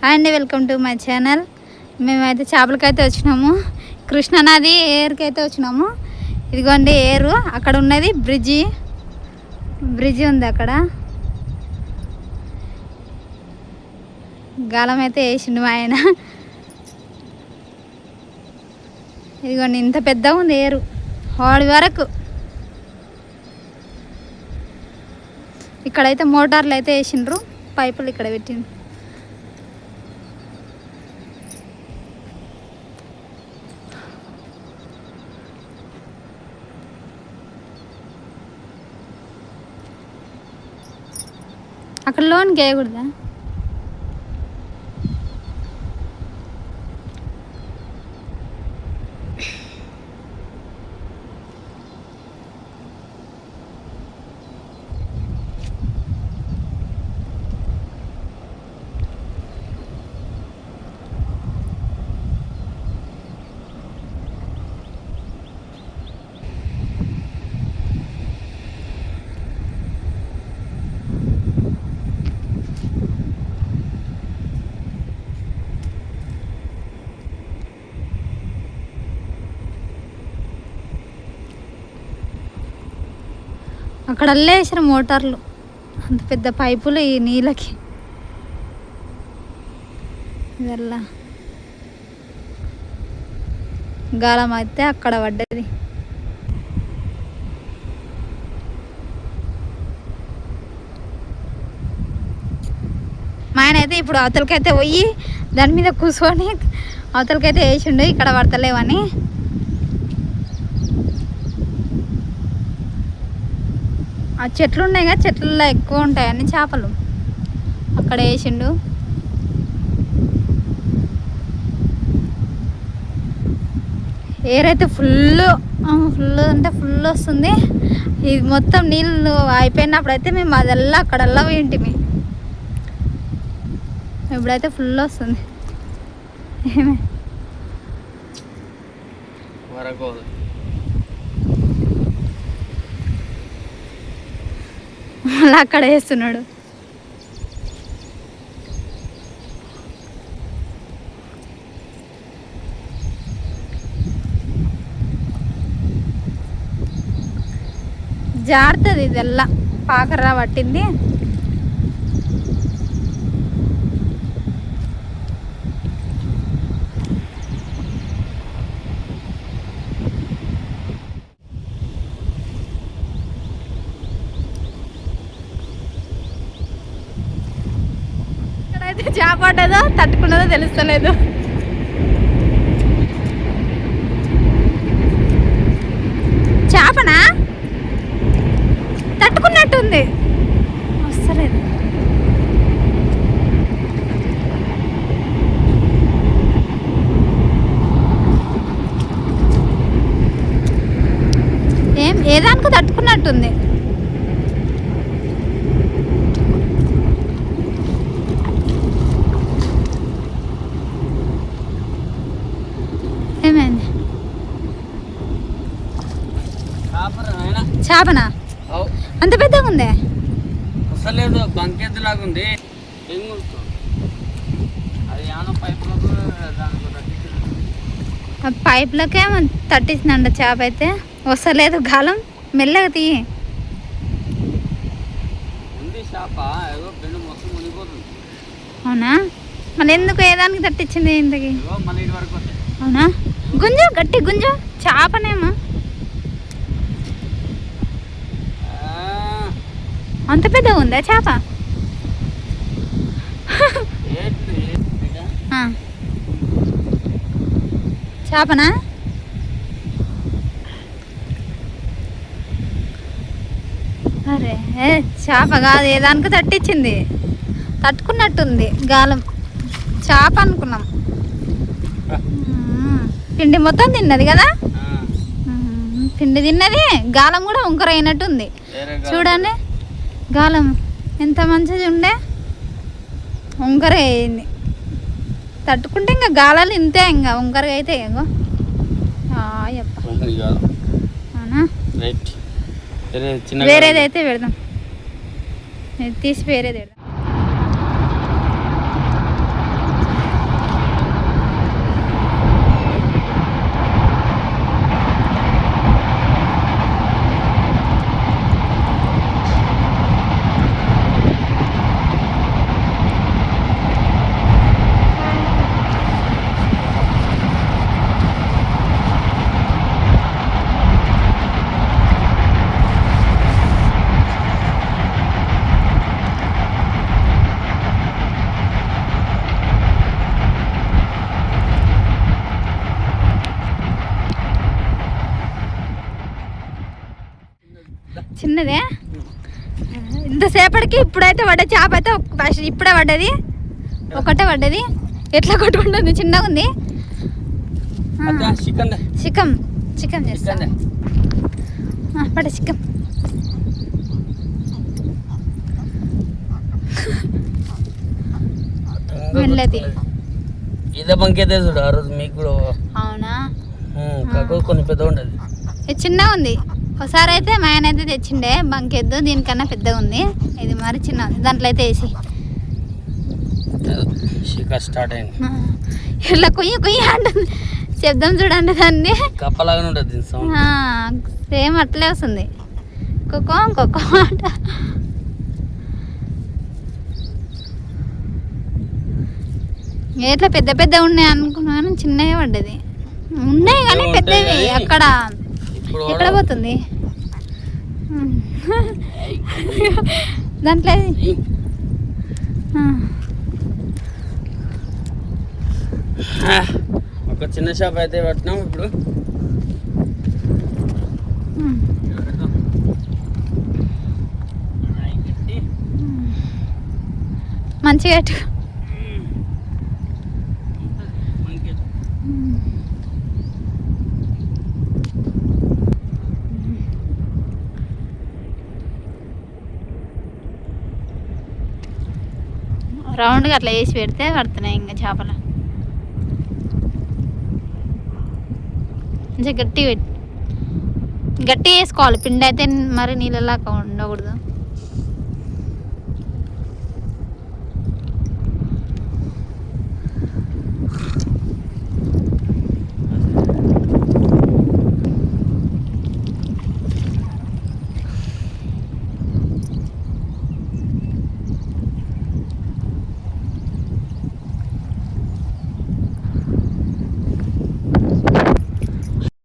Hi అండి welcome to my channel. మేమైతే చేపలకైతే వచ్చినాము. కృష్ణానది ఏరుకి అయితే వచ్చినాము. ఇదిగోండి ఏరు. అక్కడ ఉన్నది బ్రిడ్జి. బ్రిడ్జి ఉంది అక్కడ. గాలం అయితే వేసిండు మా ఆయన. ఇదిగోండి ఇంత పెద్దగా ఉంది ఏరు. హోడి వరకు. ఇక్కడైతే మోటార్లు అయితే వేసిండ్రు. పైపులు ఇక్కడ పెట్టిండ్రు. అక్కడ లోన్కి వేయకూడదా అక్కడ అల్లేసిన మోటార్లు. అంత పెద్ద పైపులు ఈ నీళ్ళకి. ఇదల్లా గాలం అయితే అక్కడ పడ్డది. మా ఆయన అయితే ఇప్పుడు అవతలకైతే పోయి దాని మీద కూర్చొని అవతలకైతే వేసిండు ఇక్కడ పడతలేవని ఆ చెట్లు ఉన్నాయి కదా చెట్లలో ఎక్కువ ఉంటాయని చేపలు. అక్కడ వేసిండు. ఏరైతే ఫుల్ ఫుల్ అంటే ఫుల్ వస్తుంది. ఇది మొత్తం నీళ్ళు అయిపోయినప్పుడైతే మేము అదల్లా అక్కడల్లా ఏంటిమి ఇప్పుడైతే ఫుల్ వస్తుంది. ఏమే? మళ్ళీ అక్కడ వేస్తున్నాడు. జారుతుంది ఇదెల్లా. పాకరా పట్టింది. ఇక్కడైతే చేప తట్టుకున్నదో తెలుస్తలేదు. చేపనా? తట్టుకున్నట్టుంది. వస్తలేదు. ఏం ఏదానికి తట్టుకున్నట్టుంది. చేపనా అంత పెద్దగా ఉందే? అసలేదు లాగా ఉంది. పైపులకు తట్టించిందంట చేప అయితే. వస్తలేదు గాలం. మెల్లగా తీయి. మునిగిపోతుంది. అవునా? మళ్ళీ ఎందుకు ఏదానికి తట్టించింది ఇంతకి? అవునా? గుంజ గట్టి గుంజ. చేపనేమో ఆ, అంత పెద్దగా ఉందా చేప. చేపనా? అరే చేప కాదు ఏదానికి తట్టించింది తట్టుకున్నట్టుంది గాలం. చేప అనుకున్నాం. పిండి మొత్తం తిన్నది కదా. పిండి తిన్నది గాలం కూడా ఉంకర అయినట్టుంది వేరే కాదు. చూడండి. గాలం ఎంత మంచిది ఉండే? వంకర అయింది తట్టుకుంటే ఇంకా గాలాలు ఇంతే ఇంకా వంకరగా అయితే వేరేది అయితే పెడదాం. తీసి వేరేది పెడదాం. ఉన్నదే ఇంతసేపటికి ఇప్పుడైతే పడ్డ చేప అయితే ఇప్పుడే పడ్డది. ఒకటే పడ్డది. ఎట్లా కొట్టుకుంటుంది? చిన్నగా ఉంది. చికెన్. చికెన్. చేస్తా. పడ చికెన్. మెల్లది. ఇదే బంకేదే చూడు ఆ రోజు మీకు కూడా. అవునా? కాకపోతే కొన్ని పెద్ద ఉండదు. చిన్నగా ఉంది. ఒకసారి అయితే మా ఆయన అయితే తెచ్చిండే బంకెద్దు దీనికన్నా పెద్దగా ఉంది. ఇది మరి చిన్న. దాంట్లో అయితే వేసి. స్టార్ట్ అయింది. ఇట్లా కొయ్య కొయ్య అంటుంది. శబ్దం చూడండి దాన్ని. సేమ్ అట్లే వస్తుంది. కుక్కో కుక్కో అంట. ఎట్లా పెద్ద పెద్ద ఉన్నాయి అనుకున్నాను చిన్నగా పడ్డది. ఉన్నాయి కానీ పెద్దవి అక్కడ. ఎక్కడ పోతుంది? దాంట్లో ఒక చిన్న షాప్ అయితే పట్టినాం ఇప్పుడు. మంచిగా పెట్టు ఉమ్. రౌండ్గా అట్లా వేసి పెడితే పడుతున్నాయి ఇంకా చేపలు. మంచిగా గట్టి పెట్టి గట్టి వేసుకోవాలి. పిండి అయితే మరి నీళ్ళలాగా ఉండకూడదు.